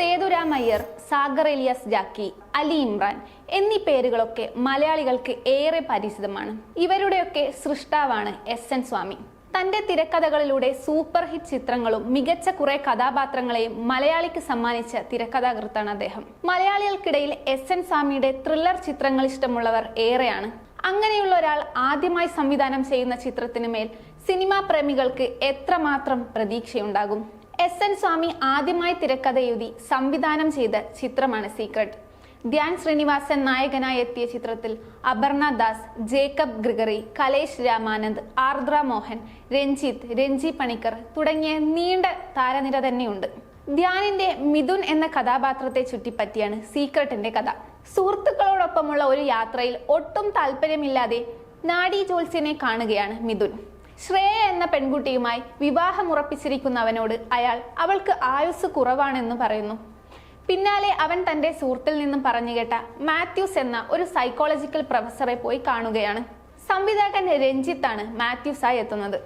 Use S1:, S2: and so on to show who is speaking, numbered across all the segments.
S1: സേതുരാം അയ്യർ സാഗർ എലിയാസ് ജാക്കി അലി ഇമ്രാൻ എന്നീ പേരുകളൊക്കെ മലയാളികൾക്ക് ഏറെ പരിചിതമാണ്. ഇവരുടെയൊക്കെ സൃഷ്ടാവാണ് എസ് എൻ സ്വാമി. തന്റെ തിരക്കഥകളിലൂടെ സൂപ്പർ ഹിറ്റ് ചിത്രങ്ങളും മികച്ച കുറെ കഥാപാത്രങ്ങളെയും മലയാളിക്ക് സമ്മാനിച്ച തിരക്കഥാകൃത്താണ് അദ്ദേഹം. മലയാളികൾക്കിടയിൽ എസ് എൻ സ്വാമിയുടെ ത്രില്ലർ ചിത്രങ്ങൾ ഇഷ്ടമുള്ളവർ ഏറെയാണ്. അങ്ങനെയുള്ള ഒരാൾ ആദ്യമായി സംവിധാനം ചെയ്യുന്ന ചിത്രത്തിന് മേൽ സിനിമാ പ്രേമികൾക്ക് എത്രമാത്രം പ്രതീക്ഷയുണ്ടാകും? എസ് എൻ സ്വാമി ആദ്യമായി തിരക്കഥ എഴുതി സംവിധാനം ചെയ്ത ചിത്രമാണ് സീക്രട്ട് ധ്യാൻ ശ്രീനിവാസൻ നായകനായി എത്തിയ ചിത്രത്തിൽ അപർണ ദാസ് ജേക്കബ് ഗ്രിഗറി കലേഷ് രാമാനന്ദ് ആർദ്ര മോഹൻ രഞ്ജിത്ത് രഞ്ജി പണിക്കർ തുടങ്ങിയ നീണ്ട താരനിര തന്നെയുണ്ട്. ധ്യാനിന്റെ മിഥുൻ എന്ന കഥാപാത്രത്തെ ചുറ്റിപ്പറ്റിയാണ് സീക്രട്ടിന്റെ കഥ. സുഹൃത്തുക്കളോടൊപ്പമുള്ള ഒരു യാത്രയിൽ ഒട്ടും താല്പര്യമില്ലാതെ നാഡി ജോത്സ്യനെ കാണുകയാണ് മിഥുൻ. ശ്രേയ എന്ന പെൺകുട്ടിയുമായി വിവാഹം ഉറപ്പിച്ചിരിക്കുന്നവനോട് അയാൾ അവൾക്ക് ആയുസ് കുറവാണെന്ന് പറയുന്നു. പിന്നാലെ അവൻ തന്റെ സുഹൃത്തിൽ നിന്നും പറഞ്ഞു കേട്ട മാത്യൂസ് എന്ന ഒരു സൈക്കോളജിക്കൽ പ്രൊഫസറെ പോയി കാണുകയാണ്. സംവിധായകൻ രഞ്ജിത്താണ് മാത്യൂസായി എത്തുന്നത്.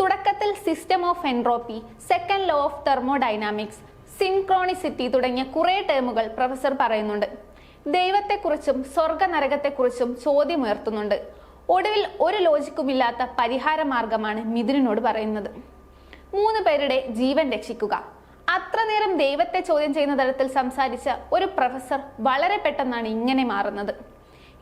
S1: തുടക്കത്തിൽ system of entropy second law of thermodynamics synchronicity തുടങ്ങിയ കുറേ ടേമുകൾ പ്രൊഫസർ പറയുന്നുണ്ട്. ദൈവത്തെക്കുറിച്ചും സ്വർഗ നരകത്തെക്കുറിച്ചും ചോദ്യമുയർത്തുന്നുണ്ട്. ഒടുവിൽ ഒരു ലോജിക്കുമില്ലാത്ത പരിഹാര മാർഗമാണ് മിഥുനോട് പറയുന്നത്. മൂന്ന് പേരുടെ ജീവൻ രക്ഷിക്കുക. അത്ര നേരം ദൈവത്തെ ചോദ്യം ചെയ്യുന്ന തരത്തിൽ സംസാരിച്ച ഒരു പ്രൊഫസർ വളരെ പെട്ടെന്നാണ് ഇങ്ങനെ മാറുന്നത്.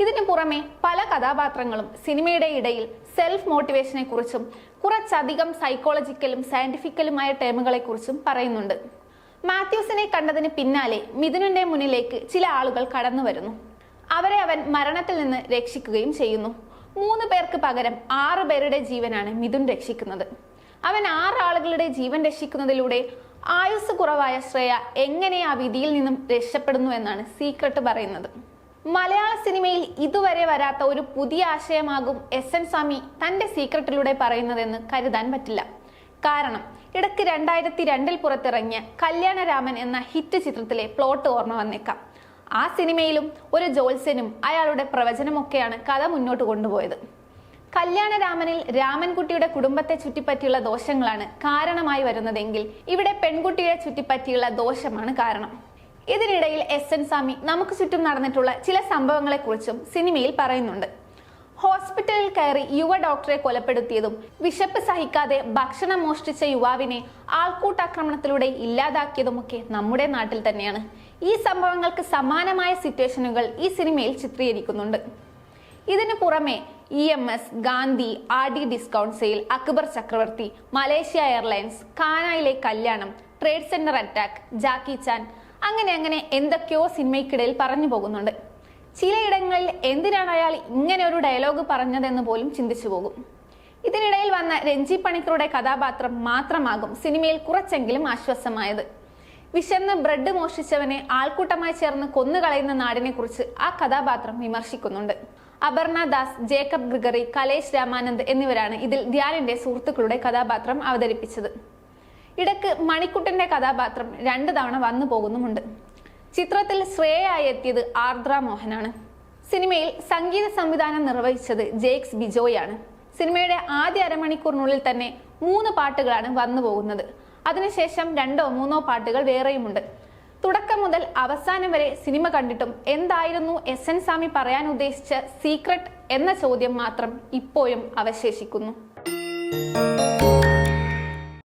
S1: ഇതിനു പുറമെ പല കഥാപാത്രങ്ങളും സിനിമയുടെ ഇടയിൽ സെൽഫ് മോട്ടിവേഷനെ കുറിച്ചും കുറച്ചധികം സൈക്കോളജിക്കലും സയന്റിഫിക്കലുമായ ടേമുകളെ കുറിച്ചും പറയുന്നുണ്ട്. മാത്യൂസിനെ കണ്ടതിന് പിന്നാലെ മിഥുനന്റെ മുന്നിലേക്ക് ചില ആളുകൾ കടന്നു വരുന്നു അവരെ അവൻ മരണത്തിൽ നിന്ന് രക്ഷിക്കുകയും ചെയ്യുന്നു. മൂന്ന് പേർക്ക് പകരം ആറ് പേരുടെ ജീവനാണ് മിഥുൻ രക്ഷിക്കുന്നത്. അവൻ ആറ് ആളുകളുടെ ജീവൻ രക്ഷിക്കുന്നതിലൂടെ ആയുസ് കുറവായ ശ്രേയ എങ്ങനെ ആ വിധിയിൽ നിന്നും രക്ഷപ്പെടുന്നു എന്നാണ് സീക്രട്ട് പറയുന്നത്. മലയാള സിനിമയിൽ ഇതുവരെ വരാത്ത ഒരു പുതിയ ആശയമാകും എസ് എൻ സ്വാമി തന്റെ സീക്രട്ടിലൂടെ പറയുന്നതെന്ന് കരുതാൻ പറ്റില്ല. കാരണം ഇടയ്ക്ക് രണ്ടായിരത്തി രണ്ടിൽ പുറത്തിറങ്ങിയ കല്യാണരാമൻ എന്ന ഹിറ്റ് ചിത്രത്തിലെ പ്ലോട്ട് ഓർമ്മ വന്നേക്കാം. ആ സിനിമയിലും ഒരു ജോത്സ്യനും അയാളുടെ പ്രവചനമൊക്കെയാണ് കഥ മുന്നോട്ട് കൊണ്ടുപോയത്. കല്യാണരാമനിൽ രാമൻകുട്ടിയുടെ കുടുംബത്തെ ചുറ്റിപ്പറ്റിയുള്ള ദോഷങ്ങളാണ് കാരണമായി വരുന്നതെങ്കിൽ ഇവിടെ പെൺകുട്ടിയെ ചുറ്റിപ്പറ്റിയുള്ള ദോഷമാണ് കാരണം. ഇതിനിടയിൽ എസ് എൻ സ്വാമി നമുക്ക് ചുറ്റും നടന്നിട്ടുള്ള ചില സംഭവങ്ങളെക്കുറിച്ചും സിനിമയിൽ പറയുന്നുണ്ട്. ഹോസ്പിറ്റലിൽ കയറി യുവ ഡോക്ടറെ കൊലപ്പെടുത്തിയതും വിശപ്പ് സഹിക്കാതെ ഭക്ഷണം മോഷ്ടിച്ച യുവാവിനെ ആൾക്കൂട്ടാക്രമണത്തിലൂടെ ഇല്ലാതാക്കിയതുമൊക്കെ നമ്മുടെ നാട്ടിൽ തന്നെയാണ്. ഈ സംഭവങ്ങൾക്ക് സമാനമായ സിറ്റുവേഷനുകൾ ഈ സിനിമയിൽ ചിത്രീകരിക്കുന്നുണ്ട്. ഇതിനു പുറമെ E M S Gandhi R D discount sale Akbar ചക്രവർത്തി മലേഷ്യ എയർലൈൻസ് കാനായിലെ കല്യാണം trade centre attack Jackie Chan അങ്ങനെ അങ്ങനെ എന്തൊക്കെയോ സിനിമയ്ക്കിടയിൽ പറഞ്ഞു പോകുന്നുണ്ട്. ചിലയിടങ്ങളിൽ എന്തിനാണ് അയാൾ ഇങ്ങനെ ഒരു ഡയലോഗ് പറഞ്ഞതെന്ന് പോലും ചിന്തിച്ചു പോകും. ഇതിനിടയിൽ വന്ന രഞ്ജി പണിക്കറുടെ കഥാപാത്രം മാത്രമാകും സിനിമയിൽ കുറച്ചെങ്കിലും ആശ്വാസമായത്. വിശന്ന് ബ്രെഡ് മോഷ്ടിച്ചവനെ ആൾക്കൂട്ടമായി ചേർന്ന് കൊന്നുകളയുന്ന നാടിനെ കുറിച്ച് ആ കഥാപാത്രം വിമർശിക്കുന്നുണ്ട്. അപർണ ദാസ് ജേക്കബ് ഗ്രിഗറി കലേഷ് രാമാനന്ദ് എന്നിവരാണ് ഇതിൽ ധ്യാനിന്റെ സുഹൃത്തുക്കളുടെ കഥാപാത്രം അവതരിപ്പിച്ചത്. ഇടയ്ക്ക് മണിക്കുട്ടന്റെ കഥാപാത്രം രണ്ടു തവണ വന്നു പോകുന്നുമുണ്ട് ചിത്രത്തിൽ ശ്രേയായി എത്തിയത് ആർദ്ര മോഹനാണ്. സിനിമയിൽ സംഗീത സംവിധാനം നിർവഹിച്ചത് ജേക്സ് ബിജോയാണ്. സിനിമയുടെ ആദ്യ അരമണിക്കൂറിനുള്ളിൽ തന്നെ മൂന്ന് പാട്ടുകളാണ് വന്നു പോകുന്നത്. അതിനുശേഷം രണ്ടോ മൂന്നോ പാട്ടുകൾ വേറെയുമുണ്ട്. തുടക്കം മുതൽ അവസാനം വരെ സിനിമ കണ്ടിട്ടും എന്തായിരുന്നു എസ് എൻ സ്വാമി പറയാൻ ഉദ്ദേശിച്ച സീക്രട്ട് എന്ന ചോദ്യം മാത്രം ഇപ്പോഴും അവശേഷിക്കുന്നു.